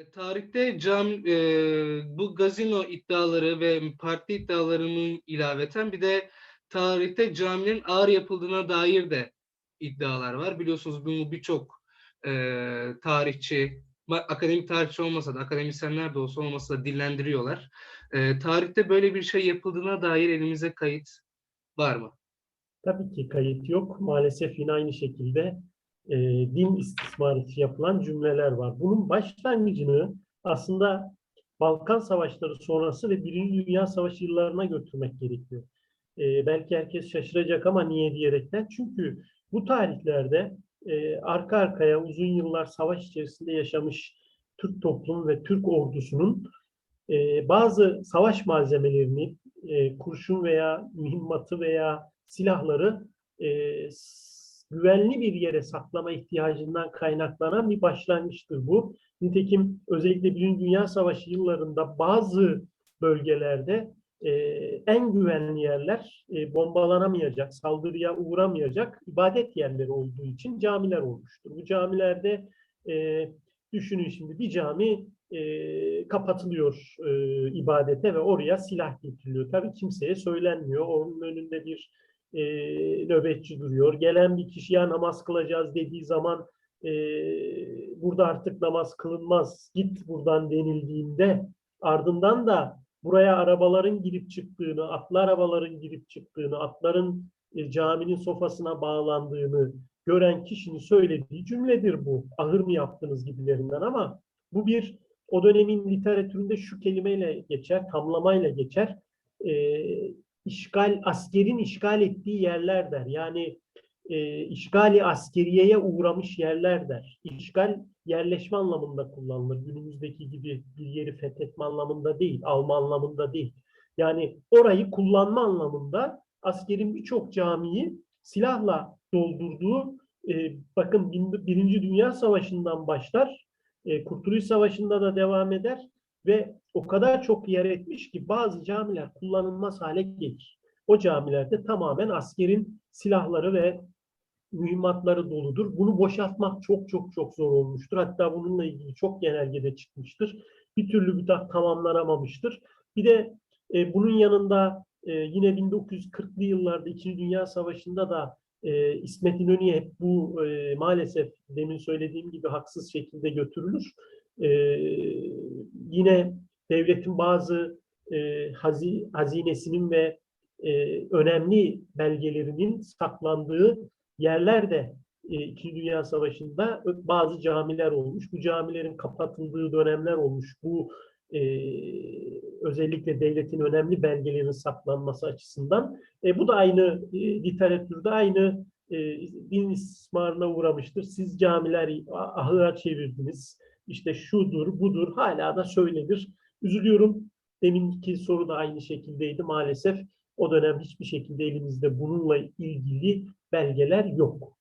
E, Tarihte cam e, bu gazino iddiaları ve parti iddialarının ilaveten bir de tarihte caminin ağır yapıldığına dair de iddialar var. Biliyorsunuz bunu birçok e, tarihçi, akademik tarihçi olmasa da akademisyenler de olsa olmasa da dillendiriyorlar. E, tarihte böyle bir şey yapıldığına dair elimize kayıt var mı? Tabii ki kayıt yok. Maalesef yine aynı şekilde e, din istismarı için yapılan cümleler var. Bunun başlangıcını aslında Balkan Savaşları sonrası ve Birinci Dünya Savaşı yıllarına götürmek gerekiyor. E, belki herkes şaşıracak ama niye diyerekten? Çünkü bu tarihlerde e, arka arkaya uzun yıllar savaş içerisinde yaşamış Türk toplumu ve Türk ordusunun e, bazı savaş malzemelerini, e, kurşun veya mühimmatı veya silahları e, güvenli bir yere saklama ihtiyacından kaynaklanan bir başlangıçtır bu. Nitekim özellikle Birinci Dünya Savaşı yıllarında bazı bölgelerde e, en güvenli yerler e, bombalanamayacak, saldırıya uğramayacak ibadet yerleri olduğu için camiler olmuştur. Bu camilerde e, düşünün şimdi bir cami e, kapatılıyor e, ibadete ve oraya silah getiriliyor. Tabii kimseye söylenmiyor. Onun önünde bir e, nöbetçi duruyor. Gelen bir kişiye namaz kılacağız dediği zaman e, burada artık namaz kılınmaz, git buradan denildiğinde ardından da buraya arabaların girip çıktığını, atlı arabaların girip çıktığını, atların e, caminin sofasına bağlandığını gören kişinin söylediği cümledir bu. Ahır mı yaptınız gibilerinden ama bu bir o dönemin literatüründe şu kelimeyle geçer, tamlamayla geçer. E, işgal, askerin işgal ettiği yerler der. Yani e, işgali askeriyeye uğramış yerler der. İşgal yerleşme anlamında kullanılır. Günümüzdeki gibi bir yeri fethetme anlamında değil, alma anlamında değil. Yani orayı kullanma anlamında askerin birçok camiyi silahla doldurduğu, e, bakın Birinci Dünya Savaşı'ndan başlar, e, Kurtuluş Savaşı'nda da devam eder ve o kadar çok yer etmiş ki bazı camiler kullanılmaz hale gelir. O camilerde tamamen askerin silahları ve mühimmatları doludur. Bunu boşaltmak çok çok çok zor olmuştur. Hatta bununla ilgili çok genelgede çıkmıştır. Bir türlü bir daha tamamlanamamıştır. Bir de e, bunun yanında e, yine 1940'lı yıllarda İkinci Dünya Savaşı'nda da e, İsmet İnönü'ye hep bu e, maalesef demin söylediğim gibi haksız şekilde götürülür. E, yine devletin bazı e, hazi, hazinesinin ve e, önemli belgelerinin saklandığı yerler de e, İkinci Dünya Savaşı'nda bazı camiler olmuş. Bu camilerin kapatıldığı dönemler olmuş. Bu e, özellikle devletin önemli belgelerinin saklanması açısından. E, bu da aynı e, literatürde aynı e, din istismarına uğramıştır. Siz camiler ahıra çevirdiniz. İşte şudur, budur. Hala da söylenir. Üzülüyorum. Deminki soru da aynı şekildeydi maalesef. O dönem hiçbir şekilde elimizde bununla ilgili belgeler yok.